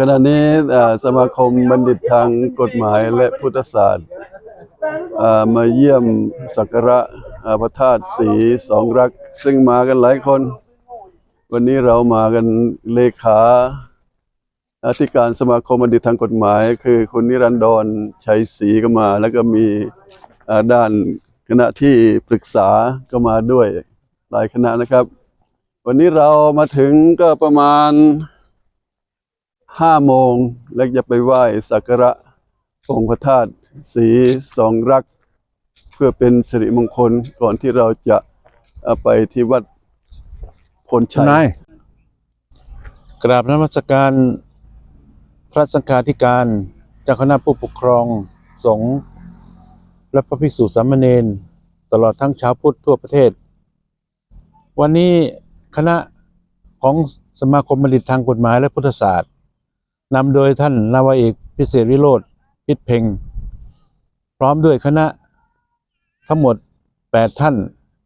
ขณะนี้สมาคมบัณฑิตทางกฎหมายและพุทธศาสตร์มาเยี่ยมสักการะอ่อพระธาตุสีสองรัก ซึ่งมากันหลายคน วันนี้เรามากันเลขาอธิการสมาคมบัณฑิตทางกฎหมาย คือคุณนิรันดรชัยศรีก็มา แล้วก็มีด้านคณะที่ปรึกษาก็มาด้วยหลายคณะนะครับ วันนี้เรามาถึงก็ประมาณ ห้าโมงแล้วจะไปไหว้สักการะองค์พระธาตุสีสองรัก เพื่อเป็นสิริมงคลก่อนที่เราจะเอ่อไปที่วัดพลชันายยกราบนมัสการพระสังฆาธิการเจ้าคณะผู้ปกครองสงฆ์และพระภิกษุสามเณรตลอดทั้งชาวพุทธทั่วประเทศ วันนี้คณะของสมาคมบัณฑิตทางกฎหมายและพุทธศาสตร์ นำโดยท่านนาวาเอกพิเศษวิโรธพิษเพ็งพร้อมด้วยคณะทั้งหมด 8 ท่าน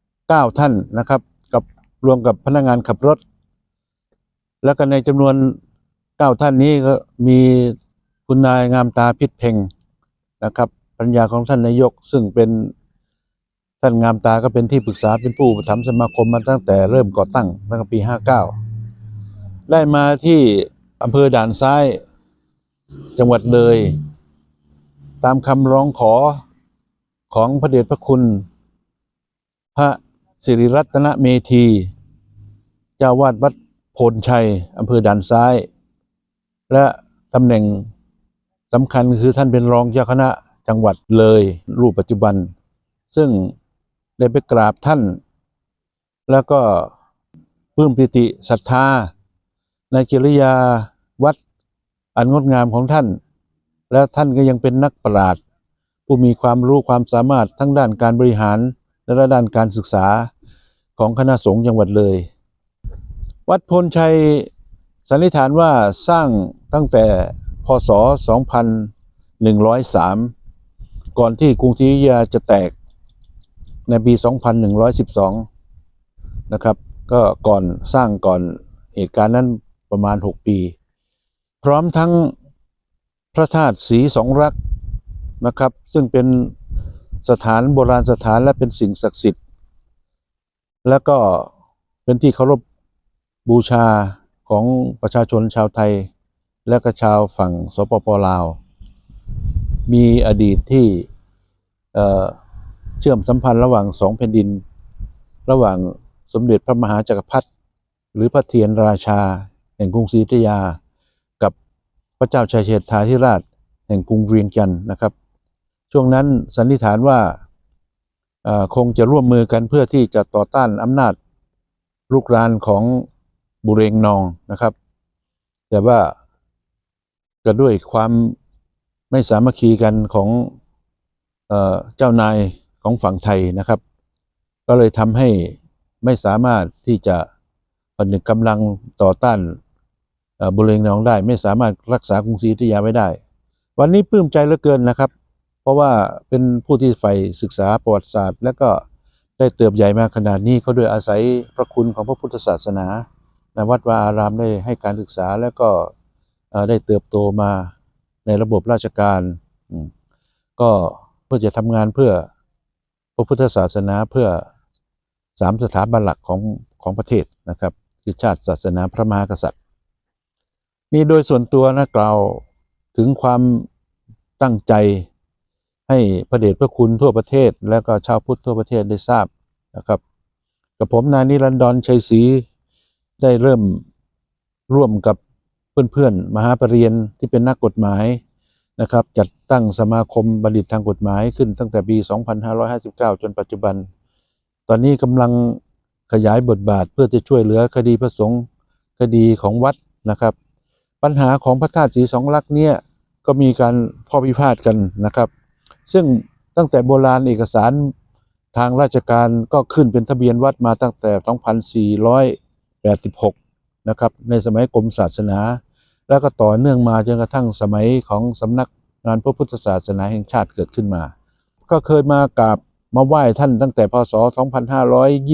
9 ท่านนะครับ กับรวมกับพนักงานขับรถ แล้วก็ในจำนวนเก้าท่านนี้ก็มีคุณนายงามตาพิษเพ็งนะครับปัญญาของท่านนายกซึ่งเป็นท่านงามตาก็เป็นที่ปรึกษาเป็นผู้อุปถัมสมาคมมาตั้งแต่เริ่มก่อตั้งตั้งแต่ปี 59 ได้มาที่ อำเภอด่านซ้าย จังหวัดเลย ตามคำร้องขอของพระเดชพระคุณ พระสิริรัตนเมธี เจ้าวาดวัดโพนชัยอำเภอด่านซ้าย และตำแหน่งสำคัญคือท่านเป็นรองเจ้าคณะจังหวัดเลย รูปปัจจุบัน ซึ่งได้ไปกราบท่าน แล้วก็ปลื้มปิติศรัทธา ในกิริยาวัดอันงดงามของท่าน และท่านก็ยังเป็นนักปราชญ์ผู้มีความรู้ความสามารถทั้งด้านการบริหารและด้านการศึกษาของคณะสงฆ์จังหวัดเลย วัดพลชัยสันนิษฐานว่าสร้างตั้งแต่พศ 2103 ก่อนที่กรุงศรีอยุธยาจะแตกในปี 2112 นะครับ ก็ก่อนสร้างก่อนเหตุการณ์นั้น ประมาณ 6 ปี พร้อมทั้งพระธาตุสีสองรักนะครับ ซึ่งเป็นสถานโบราณสถานและเป็นสิ่งศักดิ์สิทธิ์ แล้วก็เป็นที่เคารพบูชาของประชาชนชาวไทย และก็ชาวฝั่งสปปลาว มีอดีตที่เอ่อเชื่อมสัมพันธ์ระหว่างสองแผ่นดิน ระหว่างสมเด็จพระมหาจักรพรรดิหรือพระเทียนราชา แห่งกรุงศรีอยุธยา กับพระเจ้าชัยเชษฐาธิราช แห่งกรุงเวียงจันทร์นะครับ ช่วงนั้นสันนิษฐานว่าคงจะร่วมมือกันเพื่อที่จะต่อต้านอำนาจลุกรานของบุเรงนองนะครับ แต่ว่าก็ด้วยความไม่สามัคคีกันของเอเจ้านายของฝั่งไทยนะครับ ก็เลยทำให้ไม่สามารถที่จะผนึกกำลังต่อต้าน บุเรงนองได้ ไม่สามารถรักษากรุงศรีอยุธยาไว้ได้ วันนี้ปลื้มใจเหลือเกินนะครับ เพราะว่าเป็นผู้ที่ใฝ่ศึกษาประวัติศาสตร์ และก็ได้เติบใหญ่มาขนาดนี้ก็ด้วยอาศัยพระคุณของพระพุทธศาสนาในวัดวาอารามได้ให้การศึกษาแล้วก็ได้เติบโตมาในระบบราชการก็เพื่อจะทำงานเพื่อพระพุทธศาสนาเพื่อสามสถาบันหลักของของประเทศนะครับ คือชาติศาสนาพระมหากษัตริย์ นี่โดยส่วนตัวนะกล่าวถึงความตั้งใจให้พระเดชพระคุณทั่วประเทศ และก็ชาวพุทธทั่วประเทศได้ทราบนะครับกับผมนายนิรันดรชัยศรีได้เริ่มร่วมกับเพื่อนๆ มหาปรริญญาที่เป็นนักกฎหมายนะครับ จัดตั้งสมาคมบัณฑิตทางกฎหมายขึ้นตั้งแต่ปี 2559 จนปัจจุบัน ตอนนี้กำลังขยายบทบาทเพื่อจะช่วยเหลือคดีพระสงฆ์คดีของวัดนะครับ ปัญหาของพระธาตุสีสองลักษณ์เนี่ยก็มีการข้อพิพาทกันนะครับ ซึ่งตั้งแต่โบราณเอกสารทางราชการก็ขึ้นเป็นทะเบียนวัดมาตั้งแต่ 2486 นะครับ ในสมัยกรมศาสนา แล้วก็ต่อเนื่องมาจนกระทั่งสมัยของสำนักงานพระพุทธศาสนาแห่งชาติเกิดขึ้นมา ก็เคยมากราบมาไหว้ท่านตั้งแต่พศ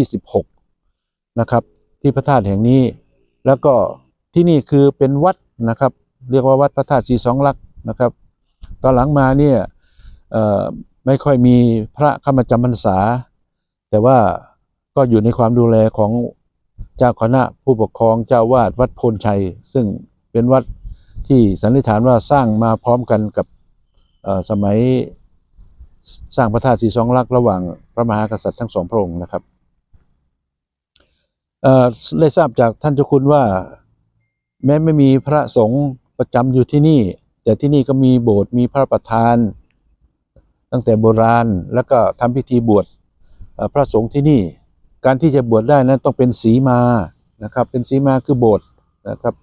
2526 นะครับ ที่พระธาตุแห่งนี้ แล้วก็ที่นี่คือเป็นวัด นะครับ เรียกว่าวัดพระธาตุสีสองลักษณ์นะครับ ตอนหลังมาเนี่ยไม่ค่อยมีพระเข้ามาจำพรรษา แต่ว่าก็อยู่ในความดูแลของเจ้าคณะผู้ปกครองเจ้าวาดวัดโพนชัย ซึ่งเป็นวัดที่สันนิษฐานว่าสร้างมาพร้อมกันกับสมัยสร้างพระธาตุสีสองลักษณ์ระหว่างพระมหากษัตริย์ทั้งสองพระองค์นะครับได้ทราบจากท่านเจ้าคุณว่า แม้ไม่มีพระสงฆ์ประจำอยู่ที่นี่ แต่ที่นี่ก็มีโบสถ์มีพระประธาน ตั้งแต่โบราณแล้วก็ทำพิธีบวชพระสงฆ์ที่นี่ การที่จะบวชได้นั้นต้องเป็นสีมานะครับ เป็นสีมาคือโบสถ์นะครับ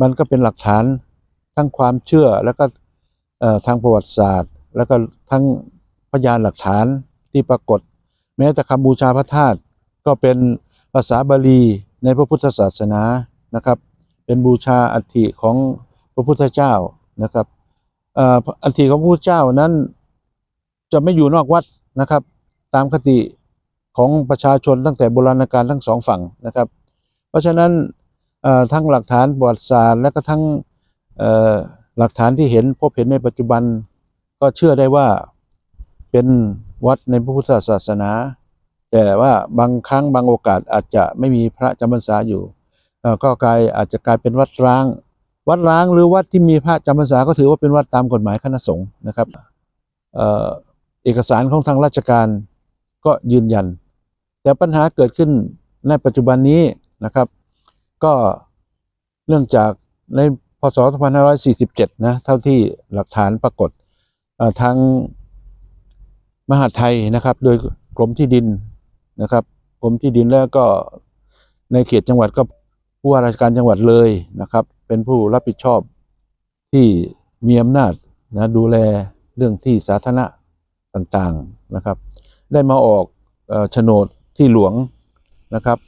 มันก็เป็นหลักฐานทั้งความเชื่อแล้วก็ทางประวัติศาสตร์ แล้วก็ทั้งพยานหลักฐานที่ปรากฏ แม้แต่คำบูชาพระธาตุก็เป็นภาษาบาลีในพระพุทธศาสนานะครับ เป็นบูชาอัฐิของพระพุทธเจ้านะครับอัฐิของพระพุทธเจ้านั้นจะไม่อยู่นอกวัดนะครับ ตามคติของประชาชนตั้งแต่โบราณกาลทั้งสองฝั่งนะครับ เพราะฉะนั้นทั้งหลักฐานประวัติศาสตร์และก็ทั้งหลักฐานที่เห็นพบเห็นในปัจจุบันก็เชื่อได้ว่าเป็นวัดในพระพุทธศาสนา แต่ว่าบางครั้งบางโอกาสอาจจะไม่มีพระจำพรรษาอยู่ ก็กลายอาจจะกลายเป็นวัดร้าง วัดร้างหรือวัดที่มีพระจำพรรษาก็ถือว่าเป็นวัดตามกฎหมายคณะสงฆ์นะครับเอกสารของทางราชการก็ยืนยัน แต่ปัญหาเกิดขึ้นในปัจจุบันนี้นะครับ ก็เนื่องจากในพศ 2547 นะ เท่าที่หลักฐานปรากฏทางมหาไทยนะครับ โดยกรมที่ดินนะครับกรมที่ดินแล้วก็ในเขตจังหวัดก็ ผู้ว่าราชการจังหวัดเลยนะครับ เป็นผู้รับผิดชอบที่มีอำนาจนะดูแลเรื่องที่สาธารณะต่างๆนะครับ ได้มาออกโฉนดที่หลวงนะครับ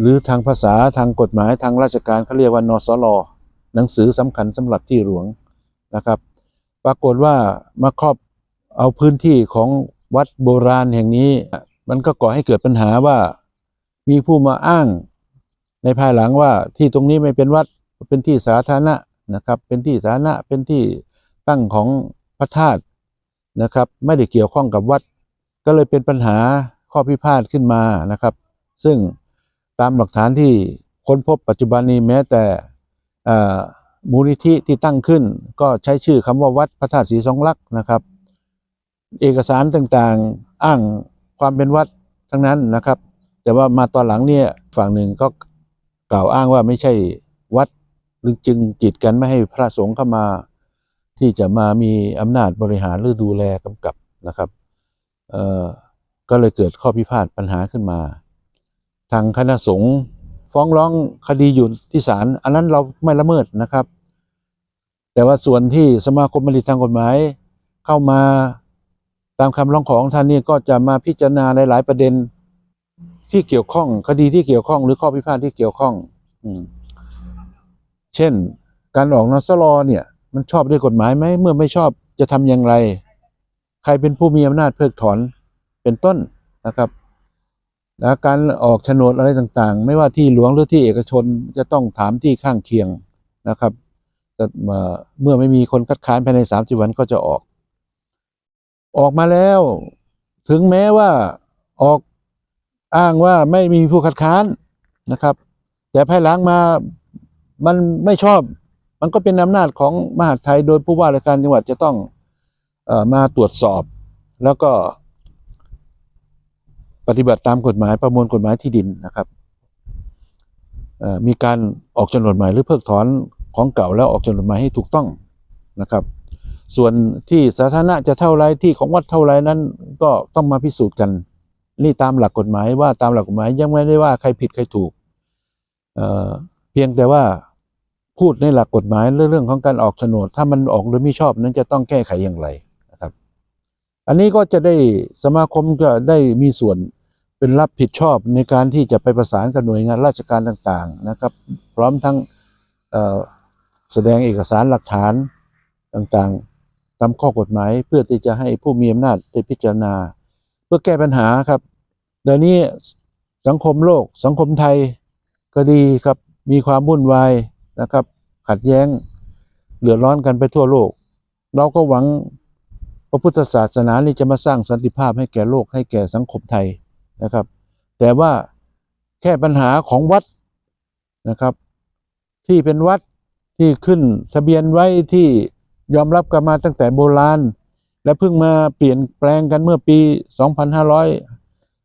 หรือทางภาษาทางกฎหมายทางราชการเขาเรียกว่านสลหนังสือสำคัญสำหรับที่หลวงนะครับ ปรากฏว่ามาครอบเอาพื้นที่ของวัดโบราณแห่งนี้ มันก็ก่อให้เกิดปัญหาว่ามีผู้มาอ้าง ในภายหลังว่าที่ตรงนี้ไม่เป็นวัดเป็นที่สาธารณะนะครับ เป็นที่สาธารณะเป็นที่ตั้งของพระธาตุนะครับ ไม่ได้เกี่ยวข้องกับวัด ก็เลยเป็นปัญหาข้อพิพาทขึ้นมานะครับ ซึ่งตามหลักฐานที่ค้นพบปัจจุบันนี้แม้แต่มูลนิธิที่ตั้งขึ้น ก็ใช้ชื่อคำว่าวัดพระธาตุศรีสองลักษณ์นะครับ เอกสารต่างๆอ้างความเป็นวัดทั้งนั้นนะครับ แต่ว่ามาตอนหลังเนี่ยฝั่งหนึ่งก็ กล่าวอ้างว่าไม่ใช่วัดจึงกีดกันไม่ให้พระสงฆ์เข้ามา ที่จะมามีอำนาจบริหารหรือดูแลกำกับนะครับก็เลยเกิดข้อพิพาทปัญหาขึ้นมา ทางคณะสงฆ์ฟ้องร้องคดีอยู่ที่ศาลอันนั้นเราไม่ละเมิดนะครับ แต่ว่าส่วนที่สมาคมบัณฑิตทางกฎหมายเข้ามาตามคำร้องของท่านนี่ก็จะมาพิจารณาหลาย ๆ ประเด็น ที่เกี่ยวข้อง คดีที่เกี่ยวข้องหรือข้อพิพาทที่เกี่ยวข้อง อืม เช่น การออกนสลอเนี่ย มันชอบด้วยกฎหมายไหมเมื่อไม่ชอบจะทำอย่างไร ใครเป็นผู้มีอำนาจเพิกถอนเป็นต้นนะครับและการออกโฉนดอะไรต่างๆ ไม่ว่าที่หลวงหรือที่เอกชนจะต้องถามที่ข้างเคียงนะครับแต่เอ่อเมื่อไม่มีคนคัดค้านภายในสามสิบวันก็จะออก ออกมาแล้ว ถึงแม้ว่าออก อ้างว่าไม่มีผู้คัดค้านนะครับ แต่ภายหลังมามันไม่ชอบ มันก็เป็นอำนาจของมหาดไทยโดยผู้ว่าราชการจังหวัดจะต้องอมาตรวจสอบ แล้วก็ ปฏิบัติตามกฎหมายประมวลกฎหมายที่ดินนะครับมีการออกโฉนดหม่หรือเพิกถอนของเก่าแล้วออกโฉนดหม่ให้ถูกต้องนะครับ ส่วนที่สาธารณะจะเท่าไรที่ของวัดเท่าไรนั้นก็ต้องมาพิสูจน์กัน นี่ตามหลักกฎหมายว่าตามหลักกฎหมายยังไม่ได้ว่าใครผิดใครถูกเอ่อเพียงแต่ว่าพูดในหลักกฎหมายเรื่องของการออกโฉนด ถ้ามันออกโดยไม่ชอบนั้นจะต้องแก้ไขอย่างไรนะครับ อันนี้ก็จะได้สมาคมก็ได้มีส่วนเป็นรับผิดชอบในการที่จะไปประสานกับหน่วยงานราชการต่างๆนะครับ พร้อมทั้งเอ่อแสดงเอกสารหลักฐานต่างๆ ตามข้อกฎหมายเพื่อที่จะให้ผู้มีอำนาจได้พิจารณา เพื่อแก้ปัญหาครับ เดี๋ยวนี้สังคมโลกสังคมไทยก็ดีครับ มีความวุ่นวายนะครับ ขัดแย้งเดือดร้อนกันไปทั่วโลก เราก็หวังพระพุทธศาสนานี่จะมาสร้างสันติภาพให้แก่โลกให้แก่สังคมไทยนะครับ แต่ว่าแค่ปัญหาของวัดนะครับ ที่เป็นวัดที่ขึ้นทะเบียนไว้ที่ยอมรับกันมาตั้งแต่โบราณ และเพิ่งมาเปลี่ยนแปลงกันเมื่อปี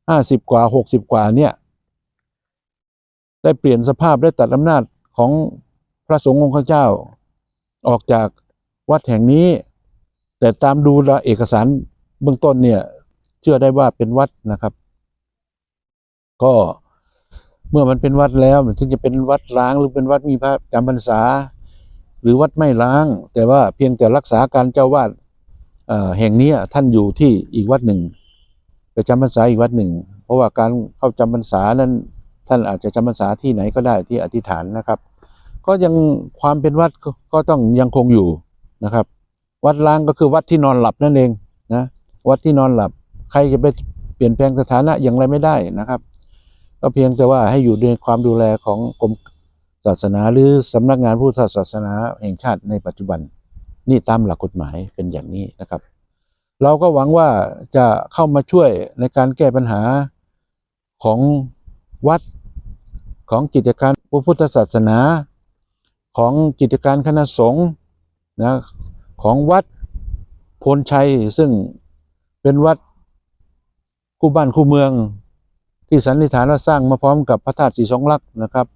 2550กว่า60กว่าเนี่ย ได้เปลี่ยนสภาพได้ตัดอำนาจของพระสงฆ์องค์ข้าเจ้า ออกจากวัดแห่งนี้ แต่ตามดูแลเอกสารเบื้องต้นเนี่ย เชื่อได้ว่าเป็นวัดนะครับ ก็เมื่อมันเป็นวัดแล้วมันถึงจะเป็นวัดร้างหรือเป็นวัดมีพระจำพรรษา หรือวัดไม่ร้าง แต่ว่าเพียงแต่รักษาการเจ้าวาดแห่งเนี้ยท่านอยู่ที่อีกวัดหนึ่ง ไปจำพรรษาอีกวัดหนึ่ง เพราะว่าการเข้าจำพรรษานั้น ท่านอาจจะจำพรรษาที่ไหนก็ได้ที่อธิษฐานนะครับ ก็ยังความเป็นวัดก็ต้องยังคงอยู่นะครับ วัดล้างก็คือวัดที่นอนหลับนั่นเองนะวัดที่นอนหลับ ใครจะไปเปลี่ยนแปลงสถานะอย่างไรไม่ได้นะครับ ก็เพียงแต่ว่าให้อยู่ในความดูแลของกรมศาสนาหรือสำนักงานพุทธศาสนาแห่งชาติในปัจจุบันนี่ตามหลักกฎหมายเป็นอย่างนี้นะครับ เราก็หวังว่าจะเข้ามาช่วยในการแก้ปัญหาของวัดของกิจการพระพุทธศาสนา ของกิจการคณะสงฆ์นะของวัดโพนชัยซึ่งเป็นวัดคู่บ้านคู่เมือง ที่สันนิษฐานว่าสร้างมาพร้อมกับพระธาตุสีสองลักษณ์นะครับ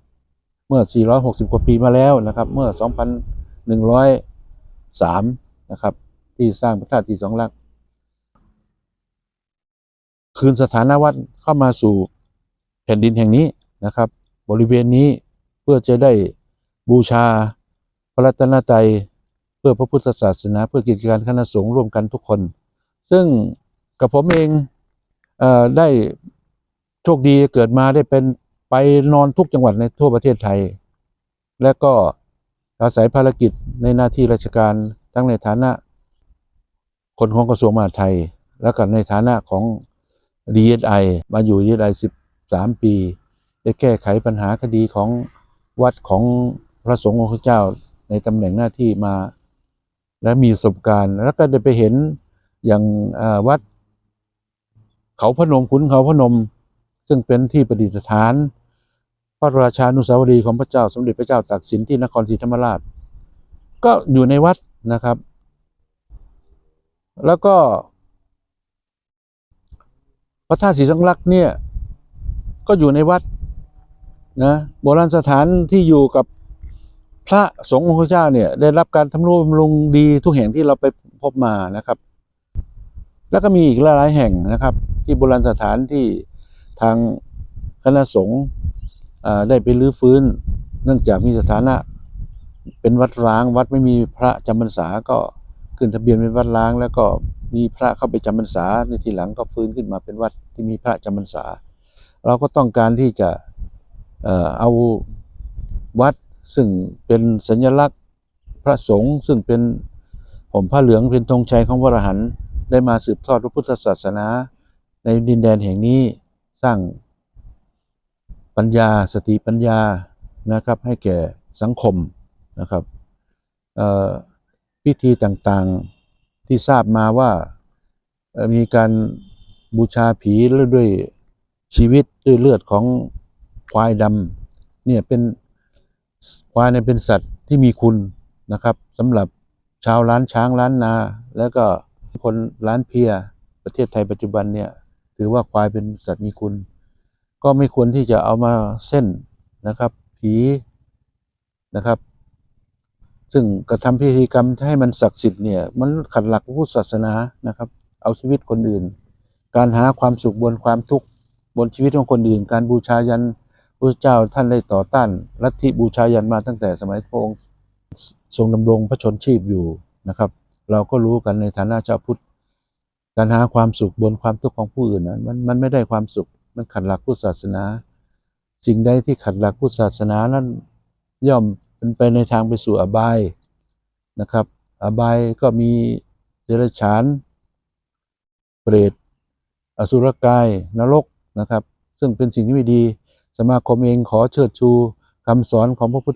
เมื่อ 460 กว่าปีมาแล้วนะครับ เมื่อ 2103 นะครับ ที่สร้างพระธาตุสีสองลักษณ์ คืนสถานะวัดเข้ามาสู่แผ่นดินแห่งนี้นะครับ บริเวณนี้เพื่อจะได้บูชาพระรัตนตรัยเพื่อพระพุทธศาสนา เพื่อกิจการคณะสงฆ์ร่วมกันทุกคน ซึ่งกับผมเองเออได้โชคดีเกิดมาได้เป็นไปนอนทุกจังหวัดในทั่วประเทศไทย และก็อาศัยภารกิจในหน้าที่ราชการทั้งในฐานะคนของกระทรวงมหาดไทย แล้วก็ในฐานะของ DSI มาอยู่ DSI 13ปี ได้แก้ไขปัญหาคดีของวัดของพระสงฆ์องค์เจ้าในตำแหน่งหน้าที่มา และมีประสบการณ์ แล้วก็ได้ไปเห็นอย่างวัด เขาพนมขุนเขาพนม ซึ่งเป็นที่ประดิษฐาน พระราชานุสาวรีย์ของพระเจ้าสมเด็จพระเจ้าตากสินที่นครศรีธรรมราช ก็อยู่ในวัดนะครับ แล้วก็ พระธาตุศรีสังลักษ์เนี่ย ก็อยู่ในวัดนะโบราณสถานที่อยู่กับพระสงฆ์องค์พระเจ้าเนี่ย ได้รับการทำนุบำรุงดีทุกแห่งที่เราไปพบมานะครับ แล้วก็มีอีกหลายแห่งนะครับ ที่โบราณสถานที่ทางคณะสงฆ์ได้ไปรื้อฟื้น เนื่องจากมีสถานะ เป็นวัดร้าง วัดไม่มีพระจำพรรษาก็ขึ้นทะเบียนเป็นวัดร้างแล้วก็ มีพระเข้าไปจำพรรษาในทีหลังก็ฟื้นขึ้นมาเป็นวัดที่มีพระจำพรรษา เราก็ต้องการที่จะเอาวัดซึ่งเป็นสัญลักษณ์พระสงฆ์ซึ่งเป็นผมผ้าเหลืองเป็นธงชัยของพรหันได้มาสืบทอดพระพุทธศาสนา ในดินแดนแห่งนี้สร้างปัญญาสติปัญญานะครับ ให้แก่สังคมนะครับพิธีต่างๆ ที่ทราบมาว่ามีการบูชาผีแล้วด้วยชีวิตด้วยเลือดของควายดำเนี่ยเป็นควายเนี่ยเป็นสัตว์ที่มีคุณนะครับสำหรับชาวล้านช้างล้านนา แล้วก็คนล้านเพียประเทศไทยปัจจุบันเนี่ยถือว่าควายเป็นสัตว์มีคุณ ก็ไม่ควรที่จะเอามาเส้นนะครับ ผีนะครับ ซึ่งกระทำพิธีกรรมให้มันศักดิ์สิทธิ์เนี่ยมันขัดหลักพุทธศาสนานะครับ เอาชีวิตคนอื่น การหาความสุขบนความทุกข์บนชีวิตของคนอื่น การบูชายันพระเจ้าท่านได้ต่อต้านลัทธิบูชายันมาตั้งแต่สมัยพระองค์ทรงดำรงพระชนชีพอยู่นะครับ เราก็รู้กันในฐานะชาวพุทธการหาความสุขบนความทุกข์ของผู้อื่นนั้นมันมันไม่ได้ความสุขมันขัดหลักพุทธศาสนา สิ่งใดที่ขัดหลักพุทธศาสนานั้นย่อม เป็นไปในทางไปสู่อบายนะครับ อบายก็มีเดรัจฉาน เปรต อสุรกาย นรกนะครับ ซึ่งเป็นสิ่งที่ไม่ดี สมาคมเองขอเชิดชูคคำสอนของพระพุท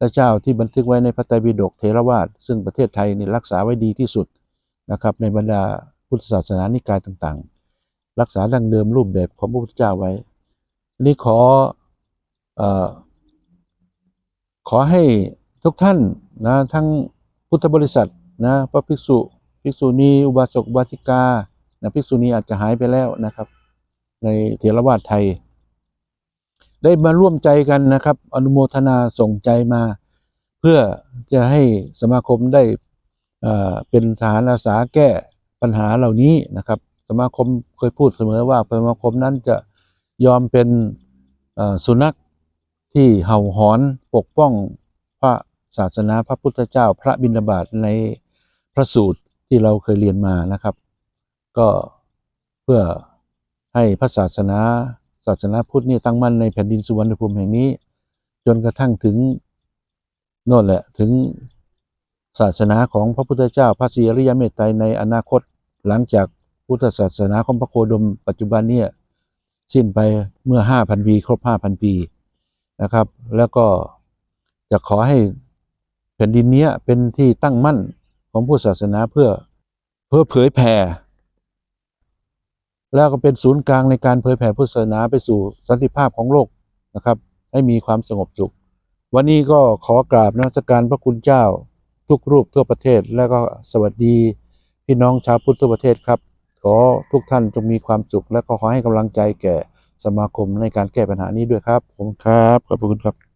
ธเจ้าที่บันทึกไว้ในพระไตรปิฎกเทรวาสซึ่งประเทศไทยนี่รักษาไว้ดีที่สุดนะครับ ในบรรดาพุทธศาสนานิกายต่างๆ รักษาดั้งเดิมรูปแบบของพระพุทธเจ้าไว้อันนี้ขอเอ่อ ขอให้ทุกท่านนะทั้งพุทธบริษัทนะพระภิกษุภิกษุณีอุบาสกอุบาสิกานะภิกษุณีอาจจะหายไปแล้วนะครับ ในเถรวาทไทย ได้มาร่วมใจกันนะครับ อนุโมทนาส่งใจมา เพื่อจะให้สมาคมได้เป็นฐานอาสาแก้ปัญหาเหล่านี้นะครับ สมาคมเคยพูดเสมอว่าสมาคมนั้นจะยอมเป็นสุนัข ที่เห่าหอนปกป้องพระศาสนาพระพุทธเจ้า พระบิณฑบาตในพระสูตรที่เราเคยเรียนมานะครับ ก็เพื่อให้พระศาสนา ศาสนาพุทธนี่ตั้งมั่นในแผ่นดินสุวรรณภูมิแห่งนี้ จนกระทั่งถึงโน่นแหละถึงศาสนาของพระพุทธเจ้า พระศรีอริยเมตไตรในอนาคตหลังจากพุทธศาสนาของพระโคดม ปัจจุบันเนี่ยสิ้นไปเมื่อ 5,000 ปี ครบ 5,000 ปี นะครับ แล้วก็จะขอให้แผ่นดินเนี้ยเป็นที่ตั้งมั่นของพุทธศาสนาเพื่อเพื่อเผยแผ่ แล้วก็เป็นศูนย์กลางในการเผยแผ่พุทธศาสนาไปสู่สันติภาพของโลกนะครับ ให้มีความสงบสุข วันนี้ก็ขอกราบนมัสการพระคุณเจ้าทุกรูปทั่วประเทศ แล้วก็สวัสดีพี่น้องชาวพุทธทั่วประเทศครับ ขอทุกท่านจงมีความสุข และก็ขอให้กำลังใจแก่ สมาคมในการแก้ปัญหานี้ด้วยครับ ผมครับ ขอบคุณครับ